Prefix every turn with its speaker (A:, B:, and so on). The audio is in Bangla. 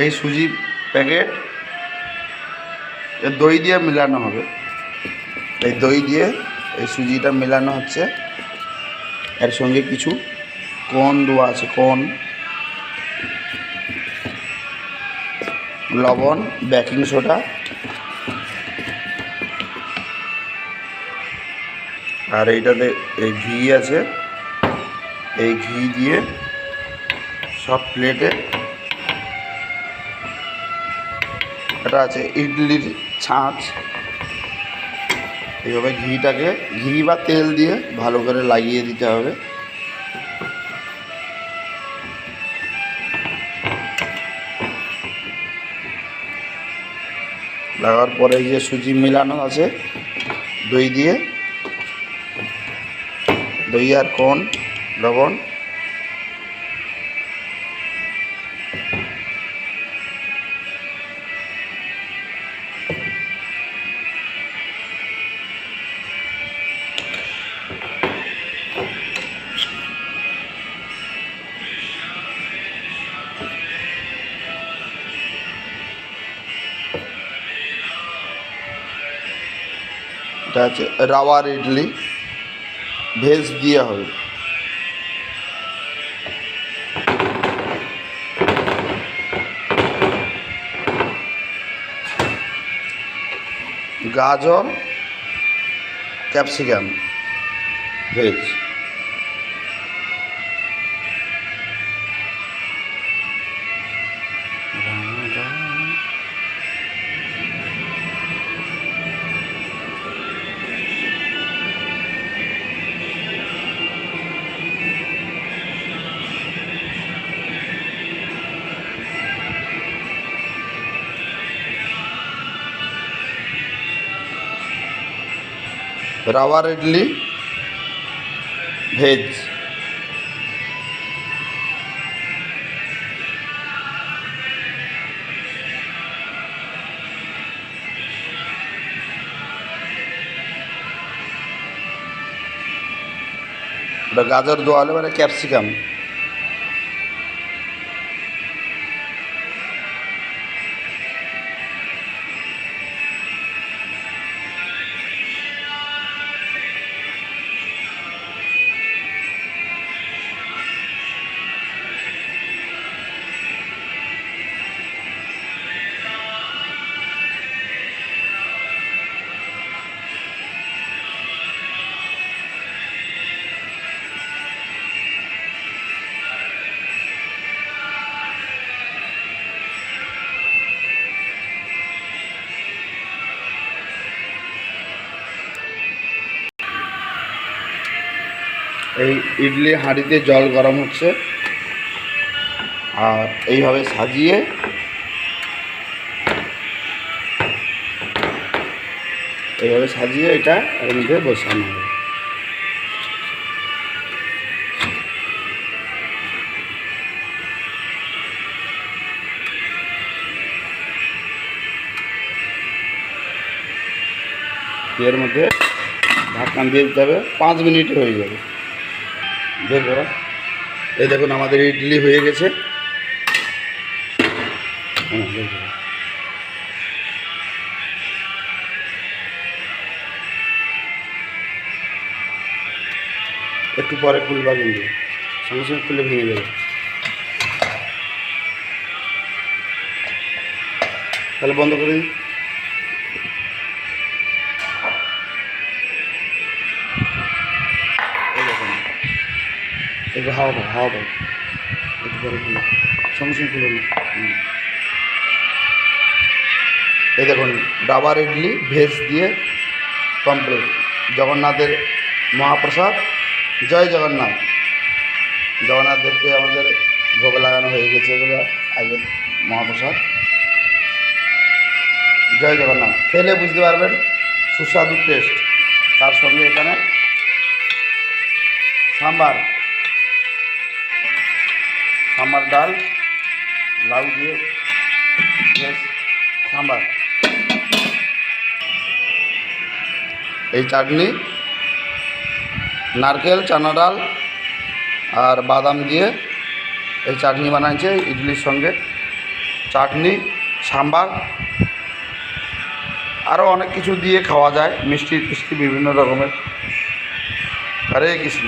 A: এই সুজি প্যাকেট দই দিয়ে মেলানো হবে। এই দই দিয়ে এই সুজিটা মেলানো হচ্ছে। এর সঙ্গে কিছু কর্ন দেওয়া আছে? কর্ন লবণ, বেকিং সোডা। আর এইটাতে এই ঘি আছে। এই ঘি দিয়ে সব প্লেটে এটা আছে ইডলির ছাঁচ। এইভাবে ঘিটাকে, ঘি বা তেল দিয়ে ভালো করে লাগিয়ে দিতে হবে। লাগার পরে যে সুজি মেলানো আছে, দই দিয়ে। দই আর কোন, লবণ। এটা আছে রাওয়ার ইডলি ভেজ দিয়ে হবে। গাজর ক্যাপসিকাম ভেজ। রাওয়ার ইডলি ভেজ ওটা গাজর দেওয়া হলে মানে এই ইডলি হাঁড়িতে জল গরম হচ্ছে। আর এইভাবে সাজিয়ে এইভাবে সাজিয়ে এটা এর মধ্যে বসানো হবে। এর মধ্যে ঢাকনা দিয়ে দিতে হবে, পাঁচ মিনিটে হয়ে যাবে। করো এই দেখুন আমাদের ইডলি হয়ে গেছে। হ্যাঁ, একটু পরে খুলবা কিন্তু সঙ্গে সঙ্গে খুলে ভেঙে যাবে। তাহলে বন্ধ করে দিই। একটু হাওয়া দাও, হাওয়া একটু পরে সঙ্গে সঙ্গে এই দেখুন, ডাবার ইডলি, ভেজ দিয়ে কমপ্লিট জগন্নাথের মহাপ্রসাদ। জয় জগন্নাথ। জগন্নাথ দেবকে আমাদের ভোগ লাগানো হয়ে গেছে এগুলো আগে মহাপ্রসাদ। জয় জগন্নাথ। খেলে বুঝতে পারবেন, সুস্বাদু টেস্ট তার সঙ্গে এখানে সাম্বার। সাম্বার ডাল, লাউ দিয়ে সাম্বার। এই চাটনি, নারকেল, চানা ডাল আর বাদাম দিয়ে এই চাটনি বানাইছে ইডলির সঙ্গে। চাটনি, সাম্বার আরও অনেক কিছু দিয়ে খাওয়া যায়, মিষ্টি টিষ্টি বিভিন্ন রকমের। হরে কৃষ্ণ।